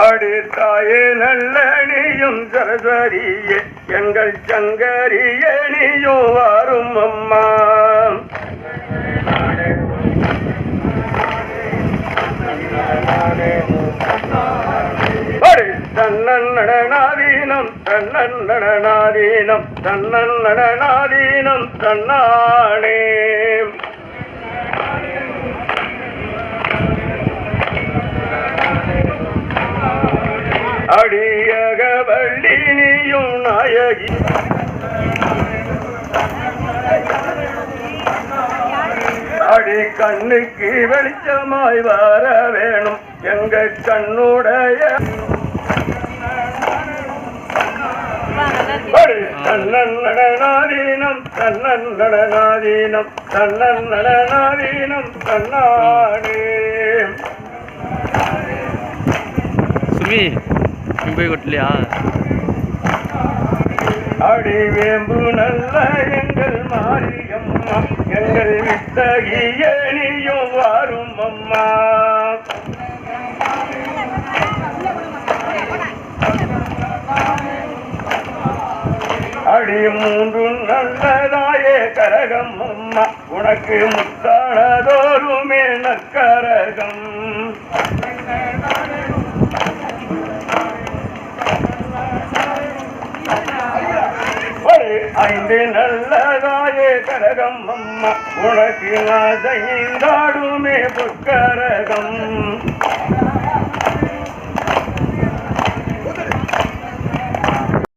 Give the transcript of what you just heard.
அடி தாயே நல்லணியும் சரஸ்வரியே எங்கள் சங்கரியே நீயும் வாரும் அம்மா. தன்னன்னடனாதீனம் தன்னன்னடனாதீனம் தன்னன்னடனாதீனம் தன்னானே. அடியக வள்ளி நாயகி. அடி கண்ணுக்கு வெளிச்சமாய் வர வேணும் எங்க கண்ணுடைய. அடி தன்னன்னடனாதீனம் தன்னன்னடனாதீனம் தன்னன்னடனாதீனம் தன்னாடே சுமி போய் கொட்டலையா அடிவேம்பு நல்ல எங்கள் மாரியம்மா எங்கள் வித்தகிய நீயும் வாரும் அம்மா. அடி மூன்று நல்லதாயே கரகம் அம்மா. உனக்கு முத்தானதோருமே நற்கரகம். ஒரு ஐந்து நல்லதாயே கரகம் அம்மா. உனக்கு நான் செய்தாடுமே புக்கரகம்